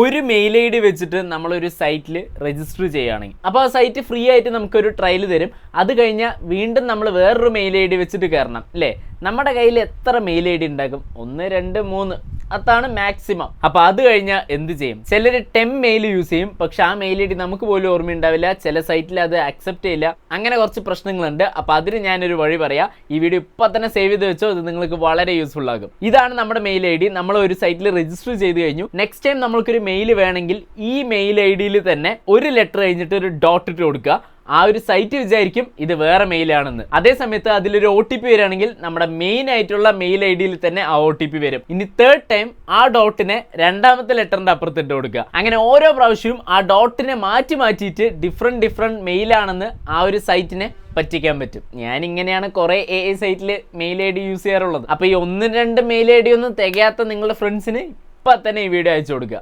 ഒരു mail I D വെച്ചിട്ട് നമ്മളൊരു സൈറ്റിൽ രജിസ്റ്റർ ചെയ്യുകയാണെങ്കിൽ. അപ്പോൾ ആ സൈറ്റ് ഫ്രീ ആയിട്ട് നമുക്കൊരു ട്രയൽ തരും. അത് കഴിഞ്ഞാൽ വീണ്ടും നമ്മൾ വേറൊരു മെയിൽ ഐ ഡി വെച്ചിട്ട് കയറണം അല്ലേ? നമ്മുടെ കയ്യിൽ എത്ര മെയിൽ ഐ ഡി ഉണ്ടാകും? ഒന്ന് രണ്ട് മൂന്ന്. അതാണ് മാക്സിമം അപ്പൊ അത് കഴിഞ്ഞാൽ എന്ത് ചെയ്യും? ചിലർ ടെം മെയിൽ യൂസ് ചെയ്യും. പക്ഷെ ആ മെയിൽ ഐ ഡി നമുക്ക് പോലും ഓർമ്മയുണ്ടാവില്ല. ചില സൈറ്റിൽ അത് അക്സെപ്റ്റ് ചെയ്യില്ല. അങ്ങനെ കുറച്ച് പ്രശ്നങ്ങളുണ്ട്. അപ്പൊ അതിന് ഞാനൊരു വഴി പറയാം. ഈ വീഡിയോ ഇപ്പൊ തന്നെ സേവ് ചെയ്ത് വെച്ചോ. ഇത് നിങ്ങൾക്ക് വളരെ യൂസ്ഫുൾ ആകും. ഇതാണ് നമ്മുടെ മെയിൽ ഐ ഡി നമ്മൾ ഒരു സൈറ്റിൽ രജിസ്റ്റർ ചെയ്ത് കഴിഞ്ഞു. നെക്സ്റ്റ് ടൈം നമ്മൾക്കൊരു മെയിൽ വേണമെങ്കിൽ ഈ മെയിൽ ഐ ഡിയിൽ തന്നെ ഒരു ലെറ്റർ കഴിഞ്ഞിട്ട് ഒരു ഡോട്ട് ഇട്ട് കൊടുക്കുക. ആ ഒരു സൈറ്റ് വിചാരിക്കും ഇത് വേറെ മെയിലാണെന്ന് അതേ സമയത്ത് അതിലൊരു ഒ ടി പി വരികയാണെങ്കിൽ നമ്മുടെ മെയിൻ ആയിട്ടുള്ള മെയിൽ ഐ ഡിയിൽ തന്നെ ആ ഒ ടി പി വരും. ഇനി തേർഡ് ടൈം ആ ഡോട്ടിനെ രണ്ടാമത്തെ ലെറ്ററിന്റെ അപ്പുറത്ത് ഇട്ട് കൊടുക്കുക. അങ്ങനെ ഓരോ പ്രാവശ്യവും ആ ഡോട്ടിനെ മാറ്റി മാറ്റിയിട്ട് ഡിഫറെന്റ് ഡിഫറെന്റ് മെയിലാണെന്ന് ആ ഒരു സൈറ്റിനെ പറ്റിക്കാൻ പറ്റും. ഞാൻ ഇങ്ങനെയാണ് കുറെ എ ഐ സൈറ്റിൽ മെയിൽ ഐ ഡി യൂസ് ചെയ്യാറുള്ളത്. അപ്പോൾ ഈ ഒന്ന് രണ്ട് മെയിൽ ഐ ഡി ഒന്നും തികയാത്ത നിങ്ങളുടെ ഫ്രണ്ട്സിന് ഇപ്പം തന്നെ ഈ വീഡിയോ അയച്ചു കൊടുക്കുക.